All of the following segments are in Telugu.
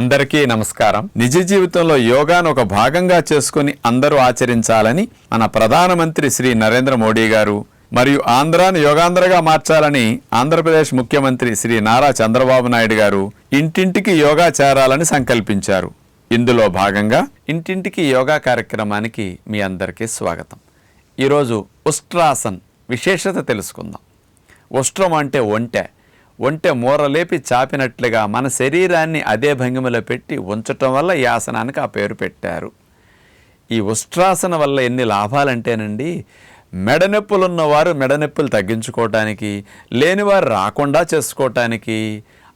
అందరికీ నమస్కారం. నిజ జీవితంలో యోగాను ఒక భాగంగా చేసుకుని అందరూ ఆచరించాలని మన ప్రధానమంత్రి శ్రీ నరేంద్ర మోడీ గారు మరియు ఆంధ్రాను యోగాంధ్రగా మార్చాలని ఆంధ్రప్రదేశ్ ముఖ్యమంత్రి శ్రీ నారా చంద్రబాబు నాయుడు గారు ఇంటింటికి యోగా చేరాలని సంకల్పించారు. ఇందులో భాగంగా ఇంటింటికి యోగా కార్యక్రమానికి మీ అందరికీ స్వాగతం. ఈరోజు ఉస్ట్రాసన్ విశేషత తెలుసుకుందాం. ఉష్ట్రం అంటే ఒంటె. ఒంటె మూరలేపి చాపినట్లుగా మన శరీరాన్ని అదే భంగిమలో పెట్టి ఉంచటం వల్ల ఈ ఆసనానికి ఆ పేరు పెట్టారు. ఈ ఉష్ట్రాసన వల్ల ఎన్ని లాభాలంటేనండి మెడనొప్పులున్నవారు మెడనొప్పులు తగ్గించుకోవటానికి లేనివారు రాకుండా చేసుకోవటానికి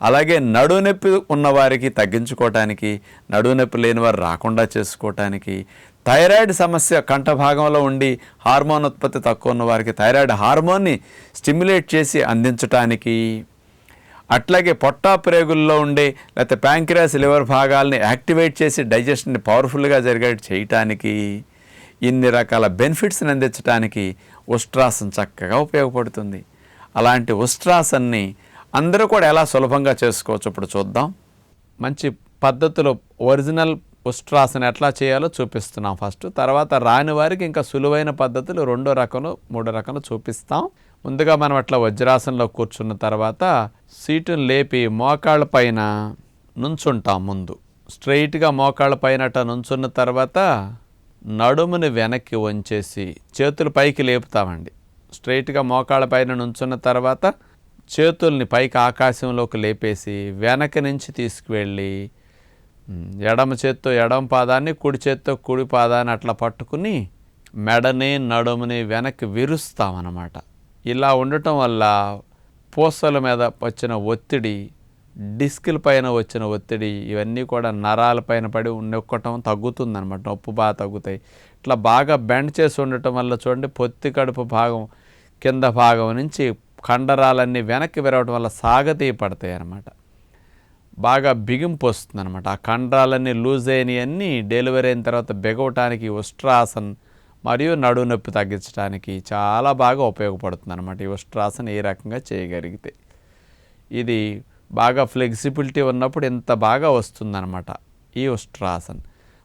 అలాగే నడునొప్పి ఉన్నవారికి తగ్గించుకోవటానికి నడునొప్పి లేనివారు రాకుండా చేసుకోవటానికి థైరాయిడ్ సమస్య కంఠ భాగంలో ఉండి హార్మోన్ ఉత్పత్తి తక్కువ ఉన్న వారికి థైరాయిడ్ హార్మోన్ని స్టిమ్యులేట్ చేసి అందించటానికి అట్లాగే పొట్టా ప్రేగుల్లో ఉండే లేకపోతే ప్యాంక్రియాస్ లివర్ భాగాల్ని యాక్టివేట్ చేసి డైజెషన్ని పవర్ఫుల్గా జరిగేట్ చేయటానికి ఇన్ని రకాల బెనిఫిట్స్ని అందించడానికి ఉస్ట్రాసన్ చక్కగా ఉపయోగపడుతుంది. అలాంటి ఉస్ట్రాసన్ని అందరూ కూడా ఎలా సులభంగా చేసుకోవచ్చు ఇప్పుడు చూద్దాం. మంచి పద్ధతిలో ఒరిజినల్ ఉస్ట్రాసన్ ఎట్లా చేయాలో చూపిస్తున్నాం ఫస్ట్. తర్వాత రాని వారికి ఇంకా సులువైన పద్ధతులు రెండో రకంలో మూడో రకంలో చూపిస్తాం. ముందుగా మనం అట్లా వజ్రాసనంలో కూర్చున్న తర్వాత సీటును లేపి మోకాళ్ళ పైన నుంచుంటాం ముందు. స్ట్రైట్గా మోకాళ్ళ పైన అట్లా నుంచున్న తర్వాత నడుముని వెనక్కి వంచేసి చేతులు పైకి లేపుతామండి. స్ట్రైట్గా మోకాళ్ళ పైన నుంచున్న తర్వాత చేతుల్ని పైకి ఆకాశంలోకి లేపేసి వెనక నుంచి తీసుకువెళ్ళి ఎడమ చేత్తో ఎడమ పాదాన్ని కుడి చేత్తో కుడి పాదాన్ని అట్లా పట్టుకుని మెడని నడుముని వెనక్కి విరుస్తామన్నమాట. ఇలా ఉండటం వల్ల పూసల మీద వచ్చిన ఒత్తిడి డిస్కుల పైన వచ్చిన ఒత్తిడి ఇవన్నీ కూడా నరాల పైన పడి నొక్కటం తగ్గుతుంది అనమాట బాగా తగ్గుతాయి. ఇట్లా బాగా బెండ్ చేసి ఉండటం వల్ల చూడండి పొత్తి కడుపు భాగం కింద భాగం నుంచి కండరాలన్నీ వెనక్కి విరవటం వల్ల సాగతీ పడతాయి అన్నమాట బాగా బిగింపు వస్తుంది అనమాట ఆ కండరాలన్నీ లూజ్ అయినవన్నీ డెలివరీ అయిన తర్వాత బిగవటానికి ఉష్ట్రాసన్ మరియు నడునొప్పి తగ్గించడానికి చాలా బాగా ఉపయోగపడుతుంది అనమాట ఈ ఉష్ట్రాసన ఏ రకంగా చేయగలిగితే. ఇది బాగా ఫ్లెక్సిబిలిటీ ఉన్నప్పుడు ఇంత బాగా వస్తుందన్నమాట ఈ ఉష్ట్రాసన్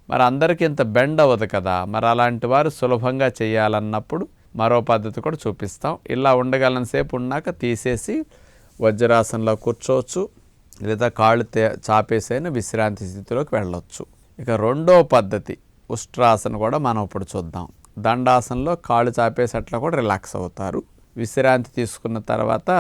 మరి అందరికీ ఇంత బెండ్ అవ్వదు కదా. మరి అలాంటి వారు సులభంగా చేయాలన్నప్పుడు మరో పద్ధతి కూడా చూపిస్తాం. ఇలా ఉండగలనసేపు ఉన్నాక తీసేసి వజ్రాసనంలో కూర్చోవచ్చు. లేదా కాళ్ళు తే చాపేసైన విశ్రాంతి స్థితిలోకి వెళ్ళవచ్చు ఇక రెండో పద్ధతి ఉష్ట్రాసన కూడా మనం ఇప్పుడు చూద్దాం. దండాసనంలో కాళ్ళు చాపేసి అట్లా కూడా రిలాక్స్ అవుతారు. విశ్రాంతి తీసుకున్న తర్వాత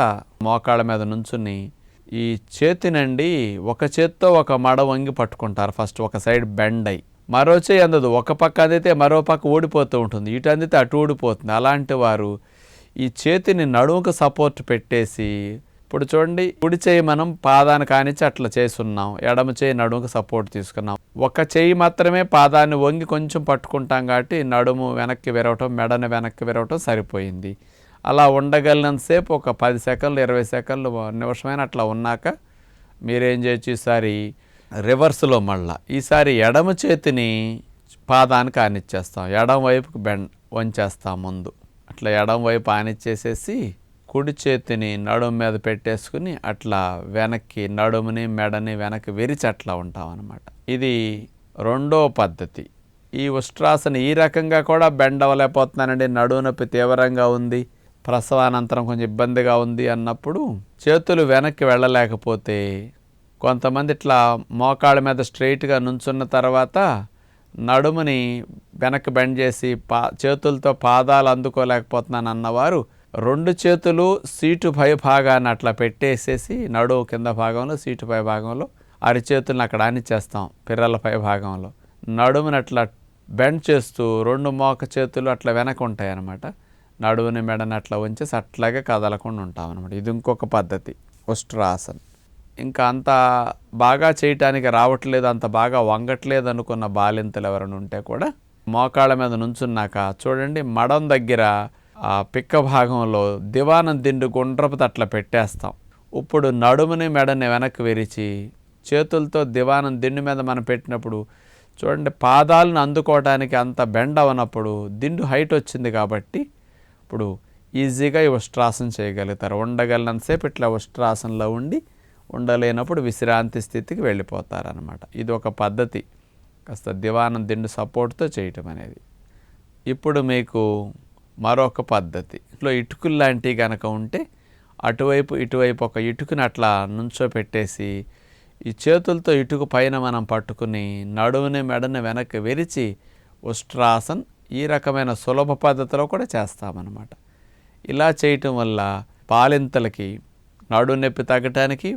మోకాళ్ళ మీద నుంచుని ఈ చేతినండి ఒక చేత్తో ఒక మడ వంగి పట్టుకుంటారు. ఫస్ట్ ఒక సైడ్ బెండ్ అయ్యి మరో చేయి అందదు. ఒక పక్క అందితే మరో పక్క ఊడిపోతూ ఉంటుంది. ఇటు అందితే అటు ఊడిపోతుంది. అలాంటి వారు ఈ చేతిని నడుముకు సపోర్ట్ పెట్టేసి ఇప్పుడు చూడండి కుడి చేయి మనం పాదాన్ని కానిచ్చి అట్లా చేస్తున్నాం. ఎడమ చేయి నడుముకు సపోర్ట్ తీసుకున్నాం. ఒక చేయి మాత్రమే పాదాన్ని వంగి కొంచెం పట్టుకుంటాం కాబట్టి నడుము వెనక్కి విరవటం మెడని వెనక్కి విరవటం సరిపోయింది. అలా ఉండగలిగినంతసేపు ఒక పది సెకండ్లు ఇరవై సెకండ్లు నిమిషమైన అట్లా ఉన్నాక మీరేం చేయొచ్చు ఈసారి? రివర్స్లో మళ్ళా. ఈసారి ఎడమ చేతిని పాదానికి ఆనిచ్చేస్తాం ఎడమ వైపుకి బెండ్ వంచేస్తాం ముందు. అట్లా ఎడమ వైపు ఆనిచ్చేసేసి కుడి చేతిని నడుము మీద పెట్టేసుకుని అట్లా వెనక్కి నడుముని మెడని వెనక్కి విరిచి అట్లా ఉంటామన్నమాట. ఇది రెండో పద్ధతి. ఈ ఉష్ట్రాసన ఈ రకంగా కూడా బెండ్ అవ్వలేకపోతున్నానండి. నడుము నొప్పి తీవ్రంగా ఉంది. ప్రసవానంతరం కొంచెం ఇబ్బందిగా ఉంది అన్నప్పుడు చేతులు వెనక్కి వెళ్ళలేకపోతే కొంతమంది ఇట్లా మోకాళ్ళ మీద స్ట్రైట్గా నుంచున్న తర్వాత నడుముని వెనక్కి బెండ్ చేసి పా చేతులతో పాదాలు అందుకోలేకపోతున్నాను అన్నవారు రెండు చేతులు సీటు పై భాగాన్ని అట్లా పెట్టేసేసి నడువు కింద భాగంలో సీటు పై భాగంలో అరిచేతులను అక్కడ ఆనిచ్చేస్తాం పిర్రల పై భాగంలో. నడుముని అట్లా బెండ్ చేస్తూ రెండు మోక చేతులు అట్లా వెనక ఉంటాయి అన్నమాట నడువుని మెడని అట్లా ఉంచేసి అట్లాగే కదలకుండా ఉంటాం అనమాట ఇది ఇంకొక పద్ధతి ఉష్ట్రాసన్. ఇంకా అంత బాగా చేయటానికి రావట్లేదు అంత బాగా వంగట్లేదు అనుకున్న బాలింతలు ఎవరైనా ఉంటే కూడా మోకాళ్ళ మీద నుంచున్నాక చూడండి మడం దగ్గర ఆ పిక్క భాగంలో దివానం దిండు గుండ్రపు తట్ల పెట్టేస్తాం. ఇప్పుడు నడుముని మెడని వెనక్కి విరిచి చేతులతో దివానం దిండు మీద మనం పెట్టినప్పుడు చూడండి పాదాలను అందుకోవడానికి అంత బెండ్ అవనప్పుడు దిండు హైట్ వచ్చింది కాబట్టి ఇప్పుడు ఈజీగా ఈ ఉష్ట్రాసన చేయగలుగుతారు. ఉండగలిగినంతసేపు ఇట్లా ఉష్ట్రాసనలో ఉండి ఉండలేనప్పుడు విశ్రాంతి స్థితికి వెళ్ళిపోతారనమాట ఇది ఒక పద్ధతి. కాస్త దివానం దిండు సపోర్ట్తో చేయటం అనేది. ఇప్పుడు మీకు మరొక పద్ధతి. ఇట్లా ఇటుకులు లాంటివి కనుక ఉంటే అటువైపు ఇటువైపు ఒక ఇటుకుని అట్లా నుంచోపెట్టేసి ఈ చేతులతో ఇటుకు పైన మనం పట్టుకుని నడుముని మెడని వెనక్కి విరిచి ఉష్ట్రాసన్ ఈ రకమైన సులభ పద్ధతిలో కూడా చేస్తామన్నమాట. ఇలా చేయటం వల్ల పాలింతలకి నడు నొప్పి తగ్గటానికి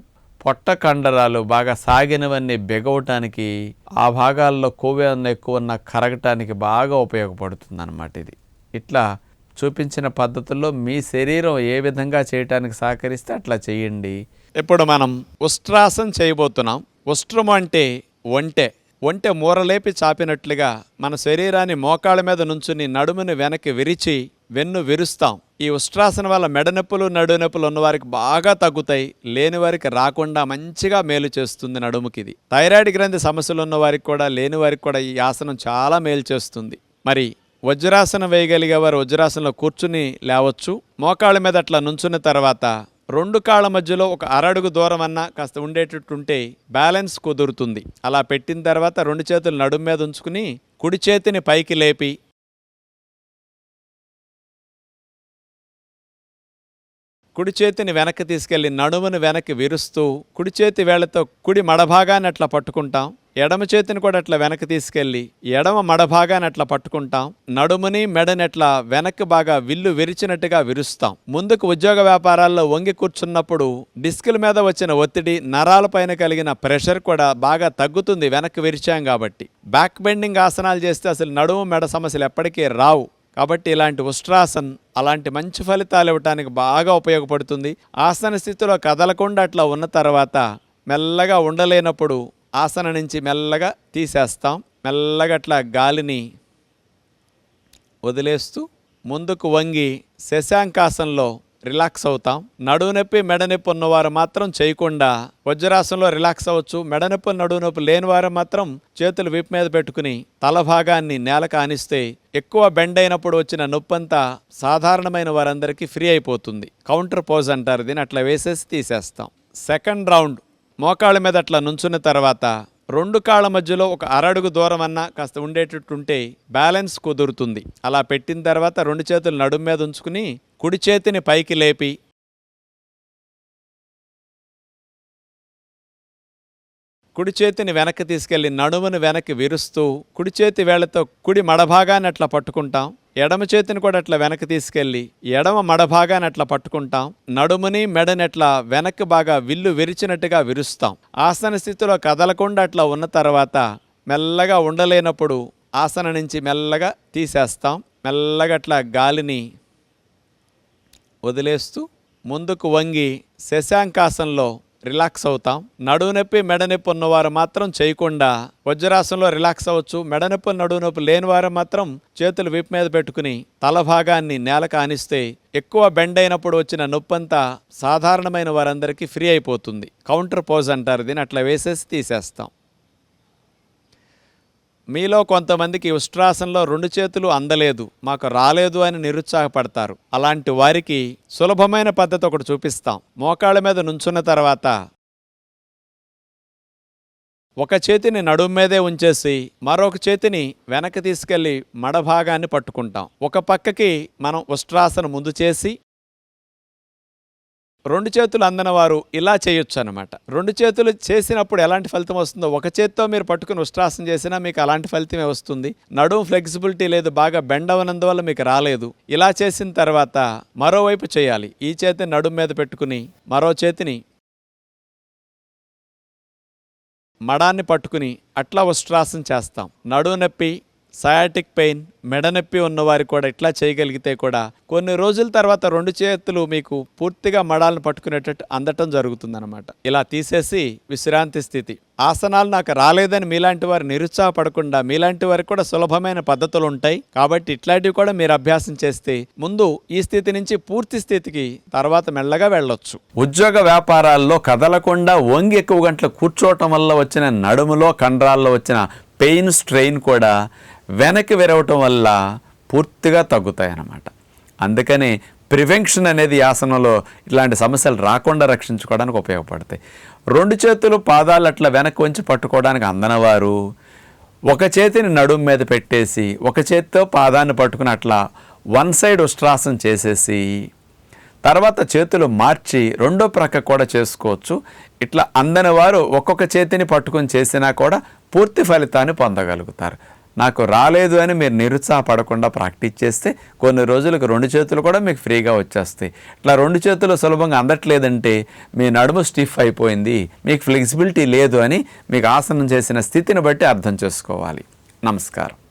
పొట్ట కండరాలు బాగా సాగినవన్నీ బెగవటానికి ఆ భాగాల్లో కొవ్వు ఎక్కువ ఉన్న కరగటానికి బాగా ఉపయోగపడుతుంది అన్నమాట ఇది. ఇట్లా చూపించిన పద్ధతుల్లో మీ శరీరం ఏ విధంగా చేయటానికి సహకరిస్తే అట్లా చేయండి. ఇప్పుడు మనం ఉష్ట్రాసం చేయబోతున్నాం. ఉష్ట్రం అంటే ఒంటె. ఒంటె మూరలేపి చాపినట్లుగా మన శరీరాన్ని మోకాళ్ళ మీద నుంచుని నడుముని వెనక్కి విరిచి వెన్ను విరుస్తాం. ఈ ఉష్ట్రాసన వల్ల మెడ నొప్పులు ఉన్నవారికి బాగా తగ్గుతాయి. లేని వారికి రాకుండా మంచిగా మేలు చేస్తుంది నడుముకి ఇది థైరాయిడ్ గ్రంథి సమస్యలు ఉన్నవారికి కూడా లేని వారికి కూడా ఈ ఆసనం చాలా మేలు చేస్తుంది. మరి వజ్రాసనం వేయగలిగే వారు వజ్రాసనంలో కూర్చుని లేవచ్చు. మోకాళ్ళ మీద అట్లా నుంచున్న తర్వాత రెండు కాళ్ళ మధ్యలో ఒక అరడుగు దూరం అన్న కాస్త ఉండేటట్టుంటే బ్యాలెన్స్ కుదురుతుంది. అలా పెట్టిన తర్వాత రెండు చేతులు నడుము మీద ఉంచుకుని కుడి చేతిని పైకి లేపి కుడి చేతిని వెనక్కి తీసుకెళ్ళి నడుమును వెనక్కి విరుస్తూ కుడి చేతి వేళ్ళతో కుడి మడభాగాన్ని అట్లా పట్టుకుంటాం. ఎడమ చేతిని కూడా అట్లా వెనక్కి తీసుకెళ్ళి ఎడమ మడభాగాన్ని అట్లా పట్టుకుంటాం. నడుముని మెడని అట్లా వెనక్కి బాగా విల్లు విరిచినట్టుగా విరుస్తాం. ముందుకు ఉద్యోగ వ్యాపారాల్లో వంగి కూర్చున్నప్పుడు డిస్కుల మీద వచ్చిన ఒత్తిడి నరాలపైన కలిగిన ప్రెషర్ కూడా బాగా తగ్గుతుంది వెనక్కి విరిచాం కాబట్టి. బ్యాక్ బెండింగ్ ఆసనాలు చేస్తే అసలు నడుము మెడ సమస్యలు ఎప్పటికీ రావు. కాబట్టి ఇలాంటి ఉష్ట్రాసన్ అలాంటి మంచి ఫలితాలు ఇవ్వటానికి బాగా ఉపయోగపడుతుంది. ఆసన స్థితిలో కదలకుండా అట్లా ఉన్న తర్వాత మెల్లగా ఉండలేనప్పుడు ఆసన నుంచి మెల్లగా తీసేస్తాం. మెల్లగా అట్లా గాలిని వదిలేస్తూ ముందుకు వంగి శశాంకాసంలో రిలాక్స్ అవుతాం. నడువు నొప్పి మెడనొప్పి ఉన్నవారు మాత్రం చేయకుండా వజ్రాసనంలో రిలాక్స్ అవ్వచ్చు. మెడనొప్పి నడువు నొప్పి లేని వారు మాత్రం చేతులు విప్ మీద పెట్టుకుని తల భాగాన్ని నేలకు ఆనిస్తే ఎక్కువ బెండ్ అయినప్పుడు వచ్చిన నొప్పంతా సాధారణమైన వారందరికీ ఫ్రీ అయిపోతుంది. కౌంటర్ పోజ్ అంటారు దీన్ని. అట్లా వేసేసి తీసేస్తాం. Second round. మోకాళ్ళ మీద అట్లా నుంచున్న తర్వాత రెండు కాళ్ళ మధ్యలో ఒక అరడుగు దూరం అన్నా కాస్త ఉండేటట్టుంటే బ్యాలెన్స్ కుదురుతుంది. అలా పెట్టిన తర్వాత రెండు చేతులు నడుము మీద ఉంచుకుని కుడి చేతిని పైకి లేపి కుడి చేతిని వెనక్కి తీసుకెళ్ళి నడుమును వెనక్కి విరుస్తూ కుడి చేతి వేళ్ళతో కుడి మడభాగాన్ని అట్లా పట్టుకుంటాం. ఎడమ చేతిని కూడా అట్లా వెనక్కి తీసుకెళ్ళి ఎడమ మడభాగాన్ని అట్లా పట్టుకుంటాం. నడుముని మెడని అట్లా వెనక్కి బాగా విల్లు విరిచినట్టుగా విరుస్తాం. ఆసన స్థితిలో కదలకుండా అట్లా ఉన్న తర్వాత మెల్లగా ఉండలేనప్పుడు ఆసన నుంచి మెల్లగా తీసేస్తాం. మెల్లగా అట్లా గాలిని వదిలేస్తూ ముందుకు వంగి శశాంకాసంలో రిలాక్స్ అవుతాం. నడువు నొప్పి మెడనొప్పి ఉన్నవారు మాత్రం చేయకుండా వజ్రాసంలో రిలాక్స్ అవ్వచ్చు. మెడనొప్పి నడువు నొప్పి లేని వారు మాత్రం చేతులు విప్ మీద పెట్టుకుని తల భాగాన్ని నేలకు ఆనిస్తే ఎక్కువ బెండ్ అయినప్పుడు వచ్చిన నొప్పంతా సాధారణమైన వారందరికీ ఫ్రీ అయిపోతుంది. కౌంటర్ పోజ్ అంటారు దీన్ని. అట్లా వేసేసి తీసేస్తాం. మీలో కొంతమందికి ఉష్ట్రాసంలో రెండు చేతులు అందలేదు మాకు రాలేదు అని నిరుత్సాహపడతారు. అలాంటి వారికి సులభమైన పద్ధతి ఒకటి చూపిస్తాం. మోకాళ్ళ మీద నుంచున్న తర్వాత ఒక చేతిని నడుము మీదే ఉంచేసి మరొక చేతిని వెనక్కి తీసుకెళ్ళి మడ భాగాన్ని పట్టుకుంటాం. ఒక పక్కకి మనం ఉష్ట్రాసన ముందు చేసి రెండు చేతులు అందనవారు ఇలా చేయొచ్చు అనమాట రెండు చేతులు చేసినప్పుడు ఎలాంటి ఫలితం వస్తుందో ఒక చేత్తో మీరు పట్టుకుని ఉష్ట్రాసనం చేసినా మీకు అలాంటి ఫలితమే వస్తుంది. నడుము ఫ్లెక్సిబిలిటీ లేదు బాగా బెండ్ అవనందువల్ల మీకు రాలేదు. ఇలా చేసిన తర్వాత మరోవైపు చేయాలి. ఈ చేతిని నడుము మీద పెట్టుకుని మరో చేతిని మడాన్ని పట్టుకుని అట్లా ఉష్ట్రాసనం చేస్తాం. నడుము నొప్పి సయాటిక్ పెయిన్ మెడనొప్పి ఉన్నవారు కూడా ఇట్లా చేయగలిగితే కూడా కొన్ని రోజుల తర్వాత రెండు చేతులు మీకు పూర్తిగా మడాలను పట్టుకునేటట్టు అందటం జరుగుతుందన్నమాట. ఇలా తీసేసి విశ్రాంతి స్థితి. ఆసనాలు నాకు రాలేదని మీలాంటి వారు నిరుత్సాహపడకుండా మీలాంటి వారికి కూడా సులభమైన పద్ధతులు ఉంటాయి. కాబట్టి ఇట్లాంటివి కూడా మీరు అభ్యాసం చేస్తే ముందు ఈ స్థితి నుంచి పూర్తి స్థితికి తర్వాత మెల్లగా వెళ్ళొచ్చు. ఉద్యోగ వ్యాపారాల్లో కదలకుండా వంగి ఎక్కువ గంటలు కూర్చోవటం వల్ల వచ్చిన నడుములో కండరాల్లో వచ్చిన పెయిన్ స్ట్రెయిన్ కూడా వెనక్కి విరవటం వల్ల పూర్తిగా తగ్గుతాయి అన్నమాట అందుకని ప్రివెన్షన్ అనేది ఆసనంలో ఇట్లాంటి సమస్యలు రాకుండా రక్షించుకోవడానికి ఉపయోగపడతాయి. రెండు చేతులు పాదాలు అట్లా వెనక్కి ఉంచి పట్టుకోవడానికి అందనవారు ఒక చేతిని నడుము మీద పెట్టేసి ఒక చేతితో పాదాన్ని పట్టుకుని అట్లా వన్ సైడ్ ఉష్ట్రాసనం చేసేసి తర్వాత చేతులు మార్చి రెండో ప్రక్క కూడా చేసుకోవచ్చు. ఇట్లా అందని వారు ఒక్కొక్క చేతిని పట్టుకొని చేసినా కూడా పూర్తి ఫలితాన్ని పొందగలుగుతారు. నాకు రాలేదు అని మీరు నిరుత్సాహపడకుండా ప్రాక్టీస్ చేస్తే కొన్ని రోజులకు రెండు చేతులు కూడా మీకు ఫ్రీగా వచ్చేస్తాయి. ఇట్లా రెండు చేతులు సులభంగా అందట్లేదంటే మీ నడుము స్టిఫ్ అయిపోయింది మీకు ఫ్లెక్సిబిలిటీ లేదు అని మీకు ఆసనం చేసిన స్థితిని బట్టి అర్థం చేసుకోవాలి. నమస్కారం.